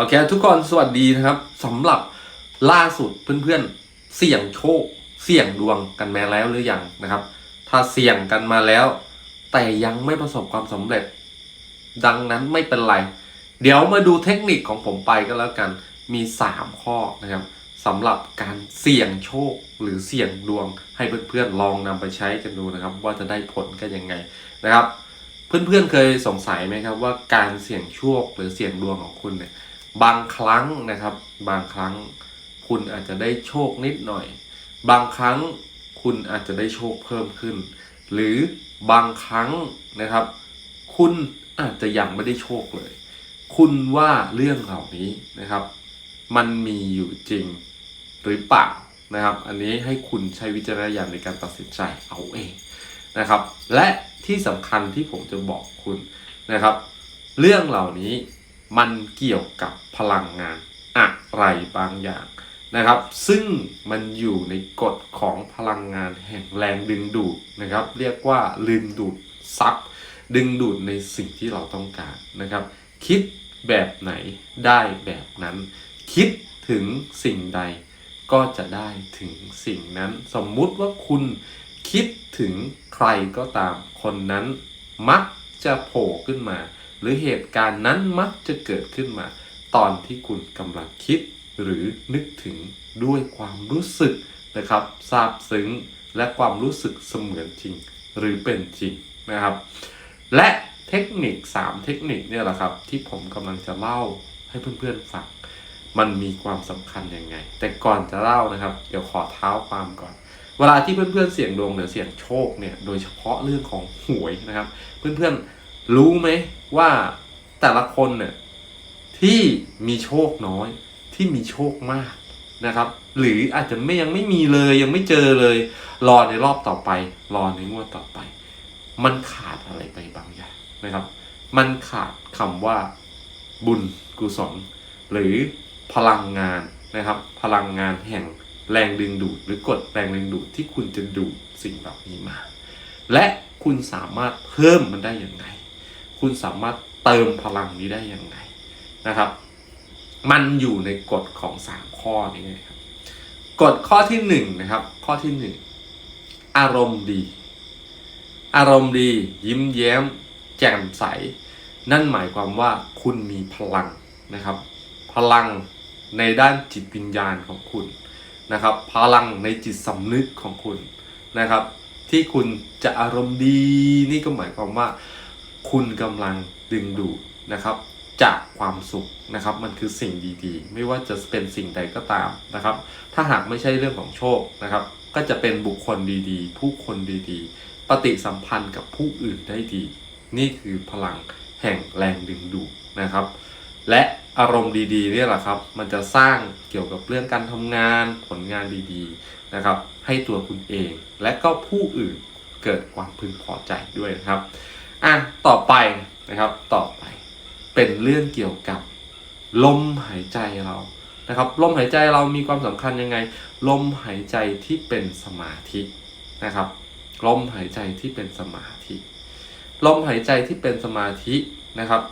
โอเคทุกคนสวัสดีนะครับสำหรับล่าสุดเพื่อนๆเสี่ยงโชค เสี่ยงดวงกันมาแล้วหรือยังนะครับ ถ้าเสี่ยงกันมาแล้ว แต่ยังไม่ประสบความสำเร็จ ดังนั้นไม่เป็นไร เดี๋ยวมาดูเทคนิคของผมไปก็แล้วกันมี 3 ข้อนะครับสำหรับการเสี่ยงโชคหรือเสี่ยงดวงให้เพื่อนๆลองนำไปใช้กันดูนะครับ ว่าจะได้ผลกันยังไงนะครับ เพื่อนๆเคยสงสัยไหมครับว่าการเสี่ยงโชคหรือเสี่ยงดวงของคุณเนี่ย บางครั้งนะครับ บางครั้งคุณอาจจะได้โชคนิดหน่อย บางครั้งคุณอาจจะได้โชคเพิ่มขึ้น หรือบางครั้งนะครับ คุณอาจจะยังไม่ได้โชคเลย คุณว่าเรื่องเหล่านี้นะครับ มันมีอยู่จริงหรือเปล่านะครับ อันนี้ให้คุณใช้วิจารณญาณในการตัดสินใจเอาเองนะครับ และที่สำคัญที่ผมจะบอกคุณนะครับ เรื่องเหล่านี้ มันเกี่ยวกับพลังงานอะไรบางอย่างนะครับ ซึ่งมันอยู่ในกฎของพลังงานแห่งแรงดึงดูดนะครับ เรียกว่าดึงดูดซับดึงดูดในสิ่งที่เราต้องการนะครับ คิดแบบไหนได้แบบนั้น คิดถึงสิ่งใดก็จะได้ถึงสิ่งนั้น สมมุติว่าคุณคิดถึงใครก็ตามคนนั้นมักจะโผล่ขึ้นมา หรือเหตุการณ์นั้นมักจะเกิดขึ้นมา ตอนที่คุณกำลังคิดหรือนึกถึงด้วยความรู้สึกนะครับซาบซึ้งและความรู้สึกเสมือนจริงหรือเป็นจริงนะครับ และเทคนิค 3 เทคนิคเนี่ยแหละครับ ที่ผมกำลังจะเล่าให้เพื่อนๆฟังมันมีความสำคัญยังไง แต่ก่อนจะเล่านะครับ เดี๋ยวขอเท้าความก่อน เวลาที่เพื่อนๆเสี่ยงดวงหรือเสี่ยงโชคเนี่ยโดยเฉพาะเรื่องของหวยนะครับ เพื่อนๆ รู้ไหมว่าแต่ละคนเนี่ยที่มีโชคน้อย ที่มีโชคมากนะครับ หรืออาจจะไม่ยังไม่มีเลยยังไม่เจอเลย รอในรอบต่อไป รอในงวดต่อไป มันขาดอะไรไปบางอย่างนะครับ มันขาดคำว่าบุญกุศลหรือพลังงานนะครับ พลังงานแห่งแรงดึงดูด หรือกดแรงดึงดูดที่คุณจะดูดสิ่งเหล่านี้มา และคุณสามารถเพิ่มมันได้อย่างไง คุณสามารถเติมพลังนี้ได้อย่างไงนะครับ มันอยู่ในกฎของ 3 ข้อนี้นะครับกฎข้อที่1นะครับ ข้อที่ 1 อารมณ์ดี อารมณ์ดี ยิ้มแย้ม แจ่มใส นั่นหมายความว่าคุณมีพลังนะครับ พลังในด้านจิตวิญญาณของคุณนะครับ พลังในจิตสำนึกของคุณนะครับ ที่คุณจะอารมณ์ดีนี่ก็หมายความว่า คุณกำลังดึงดูดนะครับ จากความสุขนะครับ มันคือสิ่งดีๆ ไม่ว่าจะเป็นสิ่งใดก็ตามนะครับ ถ้าหากไม่ใช่เรื่องของโชคนะครับ ก็จะเป็นบุคคลดีๆ ผู้คนดีๆ ปฏิสัมพันธ์กับผู้อื่นได้ดี นี่คือพลังแห่งแรงดึงดูดนะครับ และอารมณ์ดีๆนี่แหละครับ มันจะสร้างเกี่ยวกับเรื่องการทำงานผลงานดีๆนะครับ ให้ตัวคุณเองและก็ผู้อื่นเกิดความพึงพอใจด้วยนะครับ อะต่อไปนะครับ ต่อไปเป็นเรื่องเกี่ยวกับลมหายใจเรานะครับ ลมหายใจเรามีความสำคัญยังไง ลมหายใจที่เป็นสมาธินะครับ ลมหายใจที่เป็นสมาธิ ลมหายใจที่เป็นสมาธินะครับ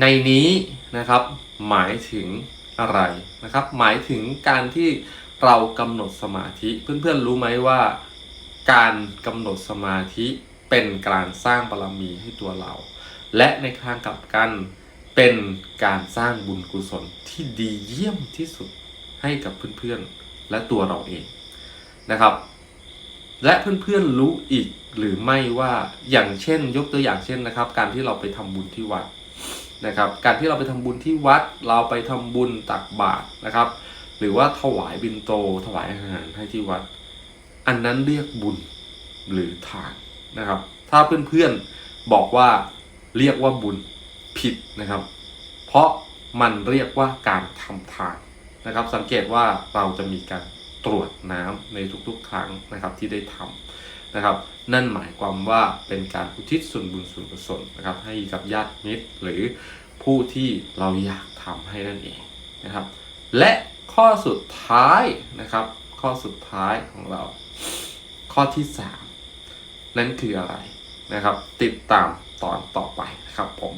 ในนี้นะครับหมายถึงอะไรนะครับ หมายถึงการที่เรากำหนดสมาธิ เพื่อนๆรู้ไหมว่า การกำหนดสมาธิ เป็นการสร้างบารมีให้ตัวเรา และในทางกลับกันเป็นการสร้างบุญกุศลที่ดีเยี่ยมที่สุดให้กับเพื่อนๆและตัวเราเองนะครับ และเพื่อนๆรู้อีกหรือไม่ว่าอย่างเช่น ยกตัวอย่างเช่นนะครับ การที่เราไปทำบุญที่วัดนะครับ การที่เราไปทำบุญที่วัด เราไปทำบุญตักบาตรนะครับ หรือว่าถวายบิณโตถวายอาหารให้ที่วัด อันนั้นเรียกบุญหรือทาน นะครับ ถ้าเพื่อนๆบอกว่าเรียกว่าบุญผิดนะครับ เพราะมันเรียกว่าการทำทานนะครับ สังเกตว่าเราจะมีการตรวจน้ำในทุกๆ ครั้งนะครับที่ได้ทำนะครับ นั่นหมายความว่าเป็นการอุทิศส่วนบุญส่วนกุศลนะครับ ให้กับญาติมิตรหรือผู้ที่เราอยากทำให้นั่นเองนะครับ และข้อสุดท้ายนะครับ ข้อสุดท้ายของเรา ข้อที่ 3 นั่นคืออะไรนะครับ ติดตามตอนต่อไปนะครับผม